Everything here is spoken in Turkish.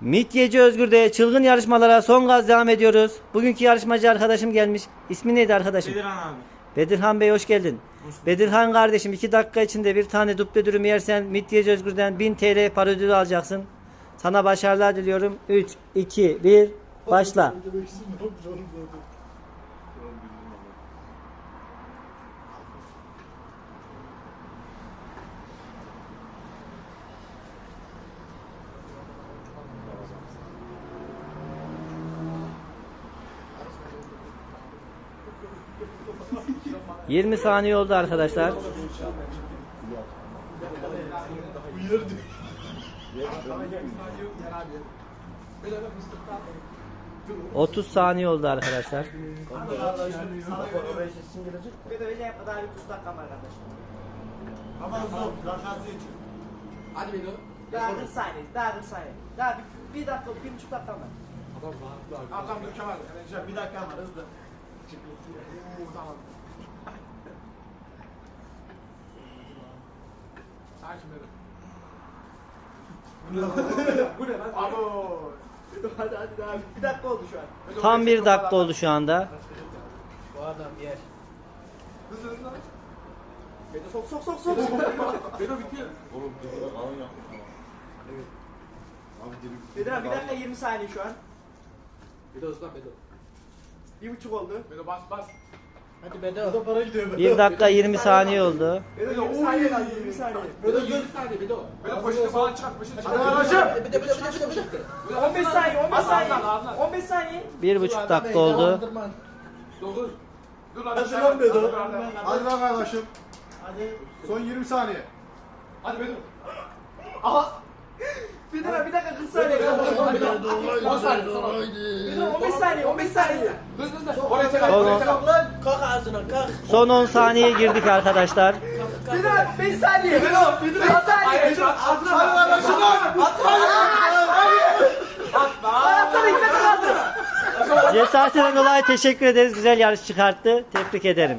Midyeci Özgür'de çılgın yarışmalara son gaz devam ediyoruz. Bugünkü yarışmacı arkadaşım gelmiş. İsmi neydi arkadaşım? Bedirhan abi. Bedirhan Bey hoş geldin. Bedirhan kardeşim 2 dakika içinde bir tane duple dürüm yersen Midyeci Özgür'den 1000 TL para ödülü alacaksın. Sana başarılar diliyorum. 3, 2, 1, başla. ...20 saniye oldu arkadaşlar. 30 saniye oldu arkadaşlar. Hadi Bedo. Daha 40 saniye, daha 40 saniye. Daha bir, bir dakika, bir buçuk dakika var. Adam dur Kemal. Yani bir dakika var hızlı. Oo, tamam. Sakin Bedo. Bu ne lan? Abo. hadi hadi daha bir dakika oldu şu an. Tam bir dakika oldu şu anda. Bu adam yer. Hızlı hızlı. Bedo sok sok sok sok. Bedo bitiyor. Oğlum dur alın yaptım ama. Evet. Abi. Bedo bir dakika 20 saniye şu an. Bedo hızlan Bedo. Bir buçuk oldu. Bedo bas bas. Hadi Bedo. para gidiyor. 1 dakika 20 saniye oldu. Bedo 20 saniye kaldı 20 saniye. Bedo 20 saniye Bedo. Bedo poşete falan çıkart poşete çıkart. Arkadaşım. Bedo Bedo Bedo Bedo Bedo. 15 saniye 15 saniye. Ağzından, ağzından. 15 saniye. 1,5 dakika oldu. 9. Dur lan. Hadi lan. Bedo. Hadi lan kardeşim. Hadi. Son 20 saniye. Hadi Bedo. Bir dakika bir dakika 40 saniye kaldı. Bedo. 10 saniye sonra. Bedo 15 saniye 15 saniye. Hızlı hızlı. Oraya çek. Son Oraya on. çek. Kalk ağzına kalk. Son 10 saniye girdik arkadaşlar. Bedo 5 saniye. Bedo 5 saniye. Hayır, ağzına bak. Hadi lan. Hayatta bekle kaldı. Cesaretinden dolayı teşekkür ederiz. Güzel yarış çıkarttı. Tebrik ederim.